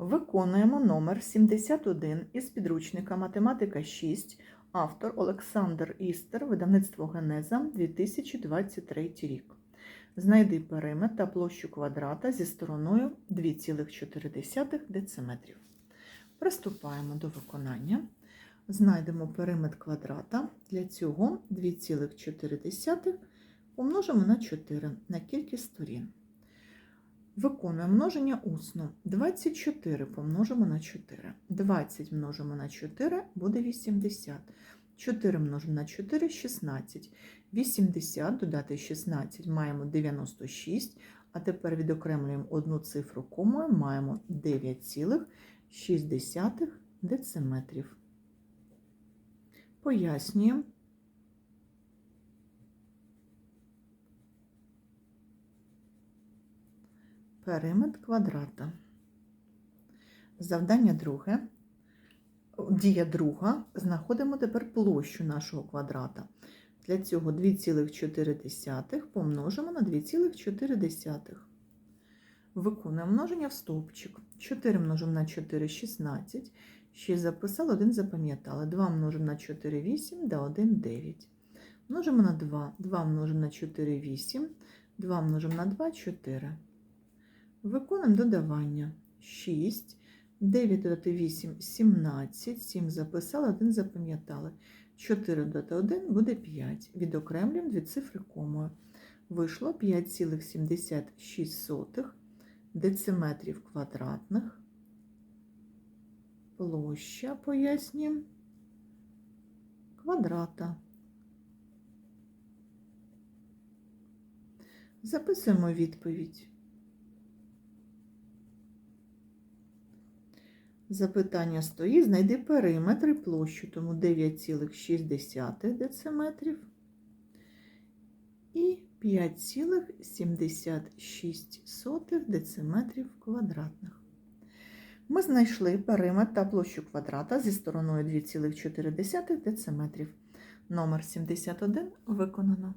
Виконуємо номер 71 із підручника Математика 6, автор Олександр Істер, видавництво Генеза 2023 рік. Знайди периметр та площу квадрата зі стороною 2,4 дециметрів. Приступаємо до виконання. Знайдемо периметр квадрата. Для цього 2,4 помножимо на 4 на кількість сторін. Виконуємо множення усно. 24 помножимо на 4. 20 множимо на 4 буде 80. 4 множимо на 4 16. 80 додати 16 маємо 96. А тепер відокремлюємо одну цифру комою, маємо 9,6 дециметрів. Пояснюємо. Периметр квадрата. Завдання друге. Дія друга. Знаходимо тепер площу нашого квадрата. Для цього 2,4 помножимо на 2,4. Виконуємо множення в стовпчик. 4 множимо на 4 16. 6 записали, 1 запам'ятали. 2 множимо на 4 8, да 1 9. Множимо на 2. 2 множимо на 4 8. 2 множимо на 2 4. Виконуємо додавання. 6, 9 додати 8, 17, 7 записали, 1 запам'ятали. 4 додати 1 буде 5. Відокремлюємо дві цифри комою. Вийшло 5,76 дециметрів квадратних. Площа, пояснюємо, квадрата. Записуємо відповідь. Запитання стоїть, знайди периметр і площу, тому 9,6 дециметрів і 5,76 дециметрів квадратних. Ми знайшли периметр та площу квадрата зі стороною 2,4 дециметрів. Номер 71 виконано.